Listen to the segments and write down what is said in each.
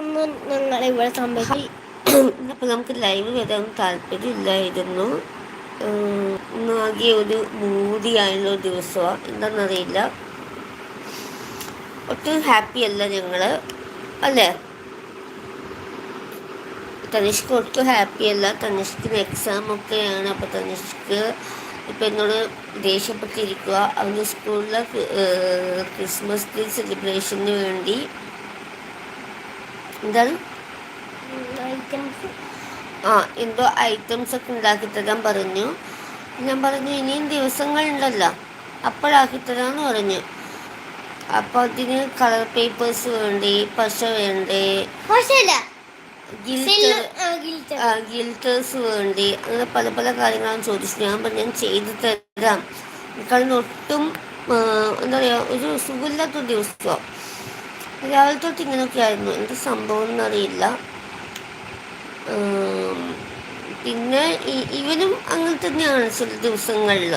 ഒന്നും ഞങ്ങൾ ഇവിടെ സംഭവിക്കും അപ്പം നമുക്ക് ലൈവ് വരാൻ താല്പര്യമില്ലായിരുന്നു. ആകെ ഒരു മൂടിയായുള്ള ദിവസമാണ് എന്താണെന്നറിയില്ല ഒട്ടും ഹാപ്പി അല്ല ഞങ്ങൾ അല്ലേ? തനിഷ്ക്ക് ഒട്ടും ഹാപ്പി അല്ല. തനിഷ്കിന് എക്സാം ഒക്കെയാണ്. അപ്പോൾ തനിഷ്ക്ക് ഇപ്പം എന്നോട് ദേഷ്യപ്പെട്ടിരിക്കുക അവന്റെ സ്കൂളിലെ ക്രിസ്മസ് ഡേ സെലിബ്രേഷന് വേണ്ടി എന്താണ്? ആ എന്തോ ഐറ്റംസ് ഒക്കെ ഉണ്ടാക്കി തരാൻ പറഞ്ഞു. ഞാൻ പറഞ്ഞു ഇനിയും ദിവസങ്ങളുണ്ടല്ലോ. അപ്പോഴാക്കി തരാമെന്ന് പറഞ്ഞു. അപ്പോൾ അതിന് കളർ പേപ്പേഴ്സ് വേണ്ടി പശ വേണ്ടേ? ഗിൽറ്റേഴ്സ് വേണ്ടി? അങ്ങനെ പല പല കാര്യങ്ങളാണ് ചോദിച്ചു. ഞാൻ പറഞ്ഞു ഞാൻ ചെയ്തു തരാം. കാരണം ഒട്ടും എന്താ പറയുക ഒരു സുഖമില്ലാത്ത ദിവസമോ രാവിലെ തൊട്ട് ഇങ്ങനെയൊക്കെ ആയിരുന്നു എന്ത് സംഭവം എന്നറിയില്ല പിന്നെ ഇവനും അങ്ങനെ തന്നെയാണ് ചില ദിവസങ്ങളിൽ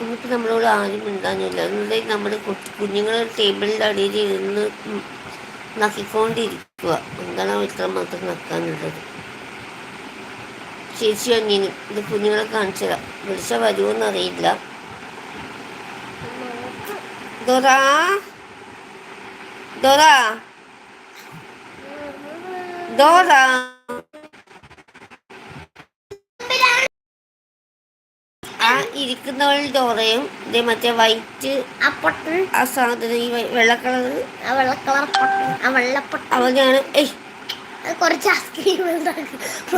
ഇന്നിപ്പോൾ നമ്മളോട് ആരും ഉണ്ടാകുന്നില്ല എന്നുണ്ടെങ്കിൽ നമ്മുടെ കുട്ടി കുഞ്ഞുങ്ങൾ ടേബിളിന്റെ അടിയിൽ ഇരുന്ന് നക്കിക്കൊണ്ടിരിക്കുക എന്താണ് ഇത്ര മാത്രം നക്കാനുള്ളത്? ചേച്ചി അനിയനും? ഇത് കുഞ്ഞുങ്ങളെ കാണിച്ചതാ വിളിച്ച വരുമോന്നറിയില്ല ഡോറാ ഡോറാ Dora. ആ ഇരിക്കുന്നവൾ ഡോറയും ഇതേ മറ്റേ വൈറ്റ് ആ പൊട്ടൻ. ആ സാധനം ഈ വെള്ള കളർ ആ വെള്ള കളർ പൊട്ടൻ. ആ വെള്ളപ്പൊട്ടൻ അവനാണ് ഏയ്. കുറച്ച് ഐസ്ക്രീം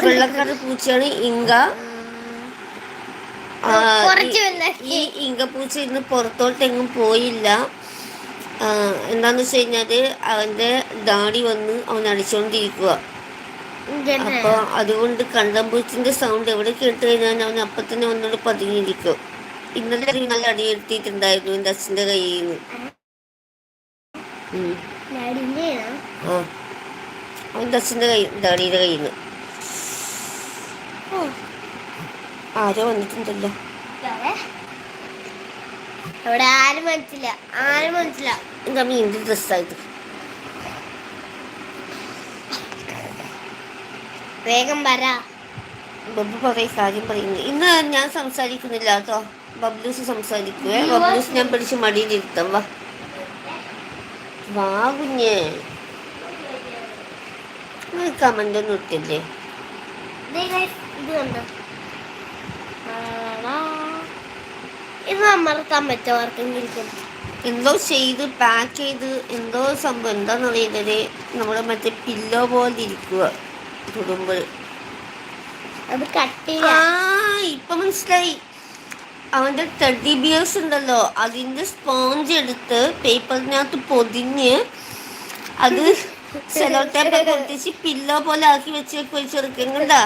വെള്ള കളർ പൂച്ചയാണ് ഇങ്ക. ഈ ഇങ്ക പൂച്ച ഇന്ന് പുറത്തോട്ടെങ്ങും പോയില്ല. എന്താന്ന് വെച്ച് കഴിഞ്ഞാൽ അവന്റെ ദാടി വന്ന് അവൻ അടിച്ചോണ്ടിരിക്കുക അപ്പോൾ അതുകൊണ്ട് കണ്ടമ്പൂച്ചിന്റെ സൗണ്ട് എവിടെ കേട്ട് കഴിഞ്ഞാൽ അവൻ അപ്പം തന്നെ ഒന്നോട് പതുങ്ങിയിരിക്കും. ഇന്നലെ നല്ല അടിയെടുത്തിട്ടുണ്ടായിരുന്നു എന്റെ അച്ഛന്റെ കയ്യിൽ നിന്ന് ആ. അവന്റെ അച്ഛന്റെ കൈ ഡാഡിയുടെ കയ്യിൽ നിന്ന് ആരോ വന്നിട്ടുണ്ടല്ലോ. അവിടെ ആരും മനസ്സില്ല ആരും മനസ്സില്ല എന്താ മീന്റെ ഡ്രസ്സായിട്ട് വേഗം വരാ. ബബ്ബു കുറേ കാര്യം പറയുന്നു. ഇന്ന് ഞാൻ സംസാരിക്കുന്നില്ല കേട്ടോ. ബബ്ലൂസ് സംസാരിക്കുവേ. ബബ്ലൂസ് ഞാൻ പിടിച്ച് മടിയിലിരുത്താം വാ. വാ കുഞ്ഞേ. കമന്റ് ഒന്നും ഇട്ടില്ലേ? ഇത് കണ്ടോ? ഇത് അമർത്താൻ പറ്റുമോ എന്തോ ചെയ്ത് പാക്ക് ചെയ്ത് എന്തോ സംഭവം എന്താണെന്നറിയുന്നത് നമ്മുടെ മറ്റേ പില്ലോ പോലെ ഇരിക്കുക തൊടുമ്പോൾ അത് കട്ട് ആ ഇപ്പൊ മനസ്സിലായി. അവന്റെ ടെഡി ബിയേഴ്സ് ഉണ്ടല്ലോ അതിന്റെ സ്പോഞ്ച് എടുത്ത് പേപ്പറിനകത്ത് പൊതിഞ്ഞ് അത് സെലോ ടേപ്പ് പൊട്ടിച്ച് പില്ലോ പോലെ ആക്കി വെച്ച് ചെറുക്കണ്ടാ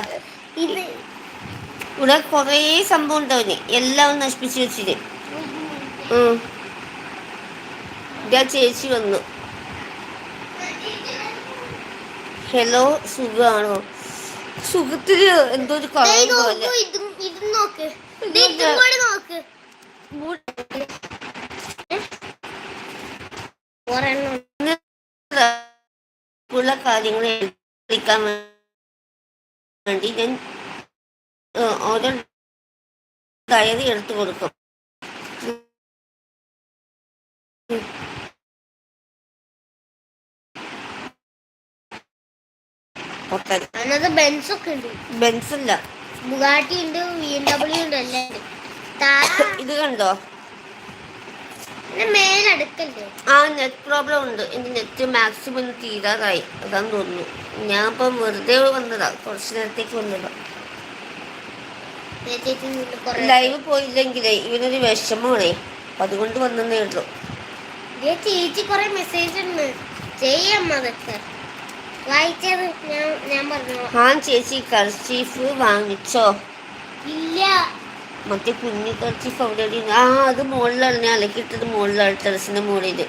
ഇവിടെ കുറേ സംഭവം ഉണ്ടവന് എല്ലാം നശിപ്പിച്ചു വെച്ചിട്ട്. ഇതാ ചേച്ചി വന്നു. ഹലോ സുഖാണോ? സുഖത്തിൽ എന്തോ ഒരു കുറവ് പോലെ. ഉള്ള കാര്യങ്ങൾ എടുക്കാൻ വേണ്ടി ഞാൻ ഓരോ ഡയറി എടുത്തു കൊടുക്കും. അതിനകത്ത് ബെൻസ് ഒക്കെ ഉണ്ട്. ബെൻസ് അല്ല ബുഗാട്ടി ഉണ്ട് ബി എം ഡബ്ല്യു ഉണ്ട് എല്ലാം ഇത് കണ്ടോ? ആ നെറ്റ് പ്രോബ്ലം ഉണ്ട്. എന്റെ നെറ്റ് മാക്സിമം തീരാറായി. അതാന്ന് തോന്നുന്നു. ഞാൻ ഇപ്പം വെറുതെ വന്നതാ. കുറച്ച് നേരത്തേക്ക് വന്നതാ. ലൈവ് പോയില്ലെങ്കിലേ ഇവനൊരു വിഷമമാണേ. അതുകൊണ്ട് വന്നേ ഉള്ളൂ. ചേച്ചി കുറെ മെസ്സേജ് ഉണ്ട് ചെയ്യാം അതൊക്കെ. വായിച്ചത് ഞാൻ ഞാൻ പറഞ്ഞു. ആ ചേച്ചി കർച്ചീഫ് വാങ്ങിച്ചോ? ഇല്ല. മറ്റേ കുഞ്ഞു കർച്ചീഫ് അവിടെ ആ അത് മുകളിലാണ് ഞാൻ അലക്കിയിട്ടത് മുകളിലാണ് ടെറസിന്റെ മുകളിൽ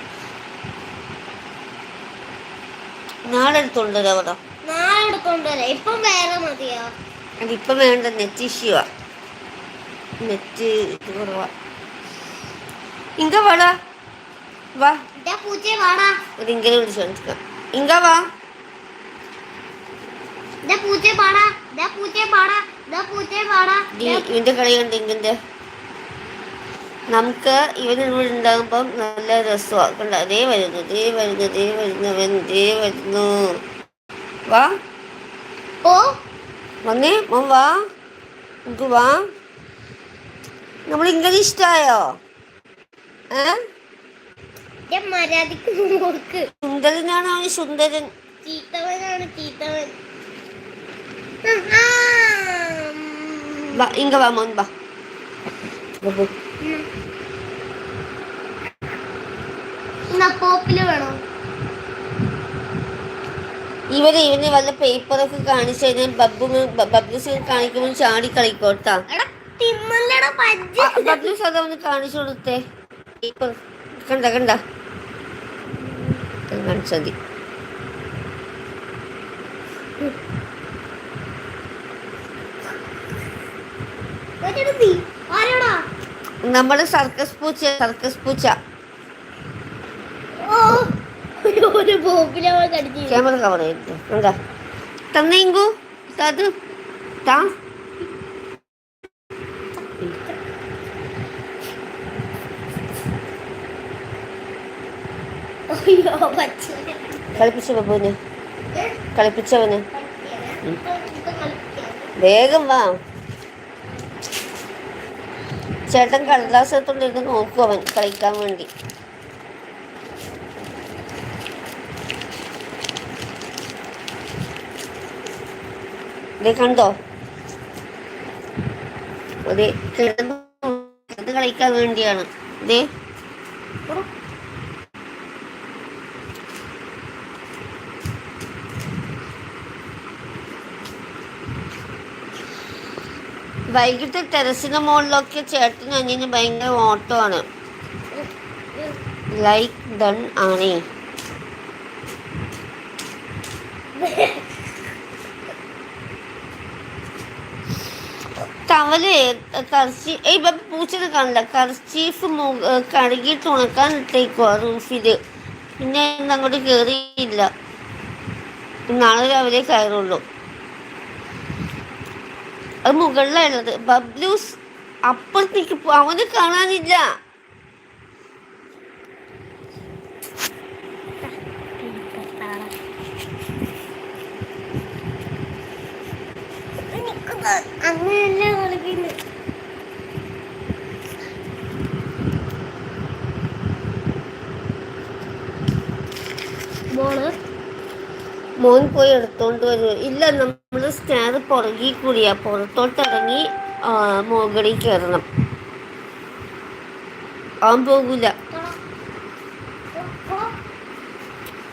നാളെ എടുത്തോണ്ടല്ലോ അവിടെ. നാളെ ഇപ്പം വേറെ മതിയോ? അതിപ്പം വേണ്ട നെറ്റ് ഇഷ്യൂ നെറ്റ് ഇത് കുറവാ. ഇങ്ക വാടാ. വാ. വാടാ. അതിങ്ങനെ വിളിച്ചു ഇങ്ക വാ. ഇവന്റെ കളി കണ്ട് ഇങ്ങന്റെ നമുക്ക് ഇവൻ ഇവിടെ ഉണ്ടാകുമ്പം നല്ല രസമാണ് കണ്ട? അതേ വരുന്നു ദേ വരുന്നു ദേ വരുന്നു അവൻ ദേ വരുന്നു. വാ. ഓ. വന്നേ മോൻ വാ. നമുക്ക് വാ. നമ്മൾ ഇംഗ്ലീഷ് ഞാൻ മര്യാദയ്ക്ക് നോക്ക്. സുന്ദരനാണ് അവൻ സുന്ദരൻ? ചീത്തവനാണ് ചീത്തവൻ. ഇങ്ക വാ മോൻ വാ. പോപ്പിൽ വേണോ? ഇവന് ഇവന് വല്ല പേപ്പറൊക്കെ കാണിച്ചു കഴിഞ്ഞാൽ ബബ്ബു ബബ്ബുസിനെ കാണിക്കുമ്പോൾ ചാടി കളിക്കോട്ടാ കാണിച്ചു കൊടുത്തേ. ഇപ്പൊ കണ്ട കണ്ട. കാണിച്ചാൽ മതി. നമ്മൾ സർക്കസ് പൂച്ച സർക്കസ് പൂച്ച. ക്യാമറ കവർ ചെയ്തു കണ്ട? തന്നെങ്കു അത് താ. അയ്യോ പച്ച കളിപ്പിച്ച ബബ്ബുവിനെ കളിപ്പിച്ചവന്. വേഗം വാ. ചേട്ടൻ കടലാസ് എടുത്തോണ്ടിരുന്ന് നോക്കും അവൻ കളിക്കാൻ വേണ്ടി. ദേ കണ്ടോ? അതെ കിടന്ന് കളിക്കാൻ വേണ്ടിയാണ്. ദേ. വൈകിട്ട് ടെറസിന് മുകളിലൊക്കെ ചേട്ടനും അനിയനും ഭയങ്കര ഓട്ടമാണ് ലൈക്ക് ഡൺ ആണേ. തവൽ കർച്ചി ഇപ്പൊ പൂച്ചനെ കാണില്ല. കർച്ചീഫ് കഴുകിയിട്ട് ഉണക്കാൻ ഇട്ടേക്കുവാ റൂഫിൽ. പിന്നെ അങ്ങോട്ട് കയറിയില്ല നാളെ രാവിലെ കയറുള്ളൂ. അത് മുകളിലുള്ളത് ബബ്ലൂസ് അപ്പുറത്തേക്ക് അവന് കാണാനില്ല. അങ്ങനെയല്ല കളിക്കുന്നത് ബോൾ മോൻ പോയി എടുത്തോണ്ട് വരും. ഇല്ല നമ്മൾ സ്റ്റെയർ പുറകിൽ കൂടിയാ പുറത്തോട്ട് ഇറങ്ങി മുകളിൽ കയറണം അവൻ പോകൂല.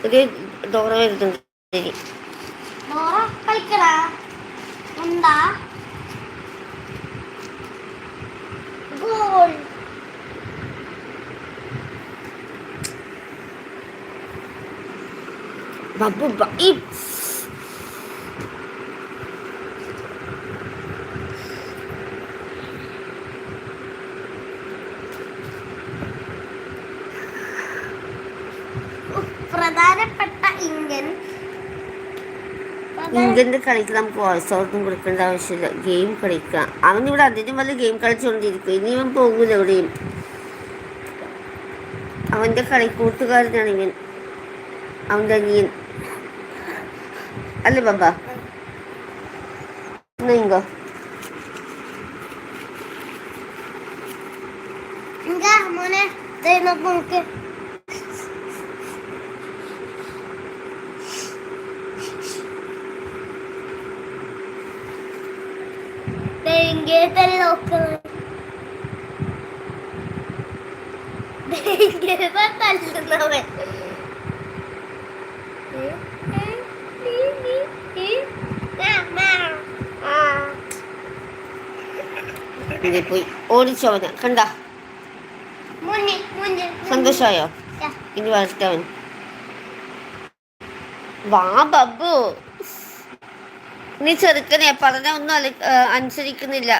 ഒരു ഡോറ വരുന്നുണ്ട്. എന്താ? ഗോൾ. ബബ്ബു ഈ പ്രധാനപ്പെട്ട ഇന്ത്യൻ. ഇംഗ്ലണ്ട് കളിക്ക് നമുക്ക് വോയിസ് ഔട്ടും കൊടുക്കേണ്ട ആവശ്യമില്ല. ഗെയിം കളിക്കാം. അവൻ ഇവിടെ അതിനും വല്ല ഗെയിം കളിച്ചുകൊണ്ടിരിക്കും ഇനി ഇവൻ പോകൂല എവിടെയും അവന്റെ കളിക്കൂട്ടുകാരനാണ് ഇവൻ. അവന്റെ അനിയൻ. അല്ലേ ബബ്ബ എന്നാ ഇങ്ങോ എന്താ മോനെ ദേ നോക്ക് നോക്ക് ദേ ഇങ്ങനെ തന്നെ നോക്കുന്നത് ദേ ഇങ്ങനെ തല്ലുന്നവൻ ഇങ്ങനെ പോയി ഓടിച്ചവന. കണ്ട? സന്തോഷമായോ? ഇനി വരട്ടവൻ വാ ബബു നീ ചെറുക്കനെ പറഞ്ഞ ഒന്നും അല്ല അനുസരിക്കുന്നില്ല.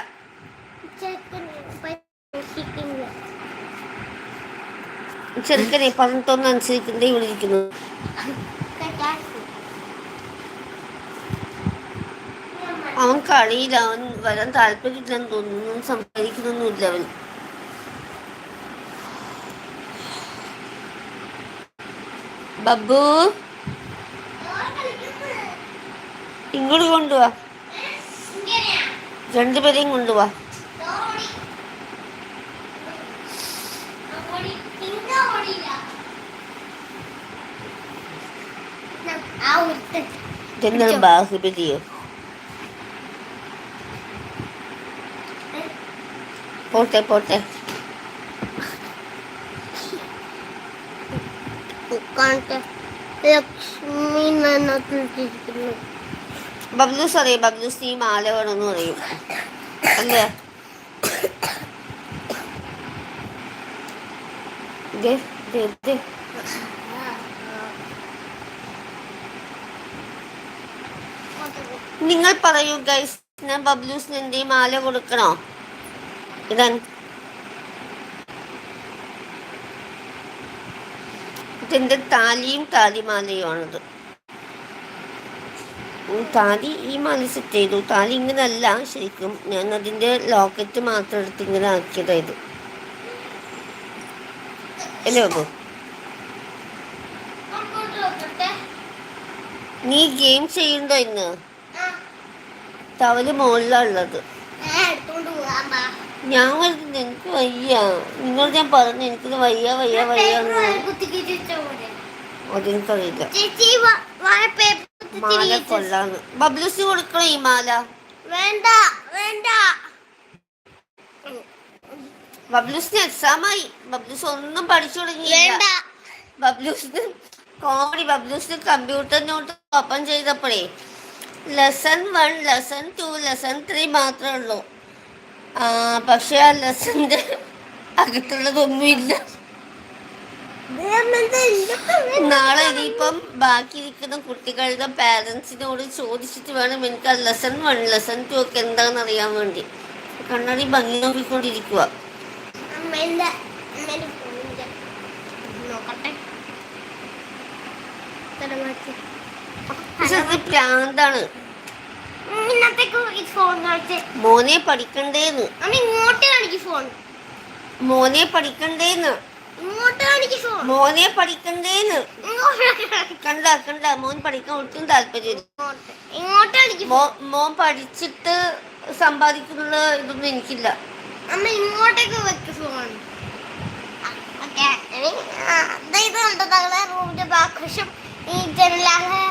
ചെറുക്കനെ പറഞ്ഞിട്ടൊന്നും അനുസരിക്കുന്നേ ഇവിടെ ഇരിക്കുന്നു. അവൻ കളിയിൽ അവൻ വരാൻ താല്പര്യമില്ലെന്ന് തോന്നുന്നു സംസാരിക്കുന്നൊന്നുമില്ല അവൻ. ബബ്ബു? ഇങ്ങോട്ട് കൊണ്ടുവാ. രണ്ടുപേരെയും കൊണ്ടുവാ. ഇതെന്താണ് ബാഹുബലിയോ? പോട്ടെ പോട്ടെ. ലക്ഷ്മി നന്നോട്ടിരിക്കുന്നു ബബ്ലൂസ് അറിയാം? ബബ്ലൂസ് ഈ മാല വേണമെന്ന് പറയും. അല്ലേ. നിങ്ങൾ പറയൂ ഗൈസ് ഞാൻ ബബ്ലൂസിന് എന്തേ മാല കൊടുക്കണോ? ഇതാൻ ഇതിന്റെ താലിയും താലിമാലയുമാണിത്. താലി ഈ മാല സെറ്റ് ചെയ്തു. താലി ഇങ്ങനല്ല ശരിക്കും ഞാൻ അതിന്റെ ലോക്കറ്റ് മാത്രം എടുത്ത് ഇങ്ങനെ ആക്കിയതായത്. അല്ലേ ബാബു? നീ ഗെയിം ചെയ്യണ്ടോ ഇന്ന്? തവൽ മുകളിലാണുള്ളത് ഞാൻ വരുന്നത് എനിക്ക് വയ്യ. നിങ്ങൾ ഞാൻ പറഞ്ഞു എനിക്ക് വയ്യ വയ്യ വയ്യ. അതെനിക്കറിയില്ല മാല കൊള്ളാന്ന്. ബബ്ലൂസ് കൊടുക്കണം ഈ മാല. വേണ്ട വേണ്ട. ബബ്ലൂസിന് എക്സാമായി ബബ്ലൂസ് ഒന്നും പഠിച്ചു തുടങ്ങിയില്ല. ബബ്ലൂസിന് കോമഡി ബബ്ലൂസിന് computer note open ചെയ്തപ്പോഴേ lesson one lesson two lesson three മാത്രമേ ഉള്ളൂ. പക്ഷെ ആ ലെസന്റെ അകത്തുള്ളതൊന്നുമില്ല നാളെ ഇനിയിപ്പം ബാക്കി ഇരിക്കുന്ന കുട്ടികളുടെ പാരൻസിനോട് ചോദിച്ചിട്ട് വേണം എനിക്ക് ആ ലെസൺ വൺ ലെസൺ ടു ഒക്കെ എന്താണെന്ന് അറിയാൻ വേണ്ടി. കണ്ണാടി ഭംഗി നോക്കിക്കൊണ്ടിരിക്കുക പ്രാന്താണ് ഉം, ഇന്നത്തേക്ക് ഈ ഫോൺ കാണിച്ച് മോനെ പഠിക്കണ്ടേന്ന്. ഇങ്ങോട്ട് കാണിക്ക് ഫോൺ മോനെ പഠിക്കണ്ടേന്ന്. ഇങ്ങോട്ട് കാണിക്ക് ഫോൺ മോനെ പഠിക്കണ്ടേന്ന്. കണ്ട കണ്ട മോൻ പഠിക്കാൻ ഒട്ടും താല്പര്യം ഇങ്ങോട്ട്. കാണിക്ക് മോൻ പഠിച്ചിട്ട് സമ്പാദിക്കുന്ന ഇതൊന്നും എനിക്കില്ല. അമ്മ ഇങ്ങോട്ടേക്ക് വെക്ക് ഫോൺ ഓക്കെ ഇത് കണ്ടോ ഞങ്ങളെ റൂമിന്റെ ഈ ജനലാകെ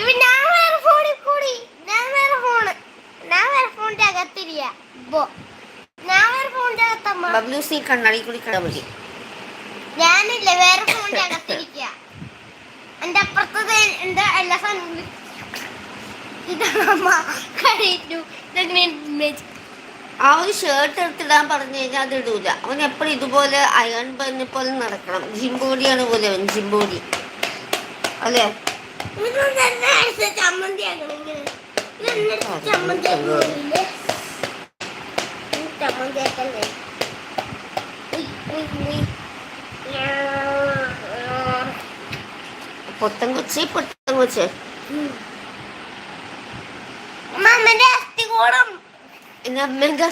ഇവ ഞാൻ വേറെ ഫോണിൽ കൂടി. ഞാൻ വേറെ ഫോണ് ഞാൻ വേറെ ഫോണിന്റെ അകത്തിരിയ. ബോ. ഞാൻ വേറെ ഫോണിന്റെ അകത്തമ്മ. ബബ്ലൂസ് ഈ കണ്ണാടി കൂടി കണ്ടാ മതി. ഞാനില്ല വേറെ ഫോണിന്റെ അകത്തിരിക്കുക എന്റെ അപ്പുറത്തത് എന്റെ എല്ലാ സാധനങ്ങളും ഇതാണ് അമ്മ കഴിഞ്ഞു ഇതെങ്ങനെ ഇമേജ് ആ ഒരു ഷർട്ട് എടുത്തിടാൻ പറഞ്ഞു കഴിഞ്ഞാൽ അത് ഇടൂല. അവൻ എപ്പോഴും ഇതുപോലെ അയൺ പന്നെ പോലെ നടക്കണം. ജിംബോഡിയാണ് പോലെ അവൻ ജിംബോഡി അല്ലേ? ചമ്മന്തി പൊട്ടൻ കൊച്ചേ പൊട്ടൻ കൊച്ചേ അമ്മേന്റെ അസ്ഥികൂടം എന്റെ അമ്മേന്റെ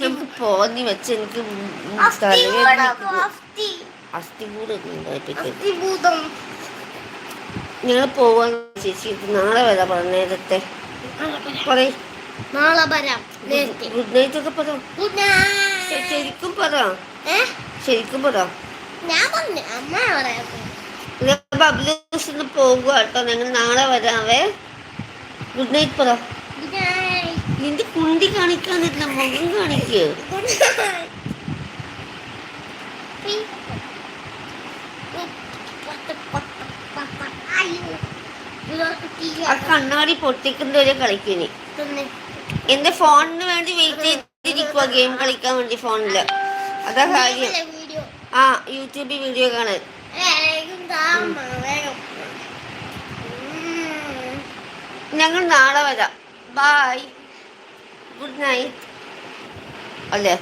നമുക്ക് പോന്നി വെച്ച് എനിക്ക് അസ്ഥി അസ്ഥി. കൂടെ ഉണ്ടായിപ്പിക്കരുത് അസ്ഥിഭൂതം ഞങ്ങൾ പോവാൻ ചേച്ചി നാളെ വരാം പറ നേരത്തെ പറയ്. നാളെ വരാം. ഗുഡ് നൈറ്റ് ഒക്കെ പറ. Good night. ശരിക്കും പറ. ശരിക്കും പറ. ഞാൻ പറഞ്ഞു അമ്മ പറയാം ബബ്ലൂസിന് പോകുക കേട്ടോ. ഞങ്ങൾ നാളെ വരാവേ. ഗുഡ് നൈറ്റ് പറ. നിന്റെ കുണ്ടി കാണിക്കാനില്ല മുഖം കാണിക്കുക ഗുഡ് നൈറ്റ് ആ കണ്ണാടി പൊട്ടിക്കുന്ന ഒരു കളിക്കുനി എന്റെ ഫോണിന് വേണ്ടി വെയിറ്റ് ചെയ്തിരിക്കുക ഗെയിം കളിക്കാൻ വേണ്ടി ഫോണിൽ. അതാ കാര്യം. ആ യൂട്യൂബിൽ വീഡിയോ കാണാൻ. ഞങ്ങൾ നാളെ വരാം. ബായ് ഗുഡ് നൈറ്റ് അല്ലേ?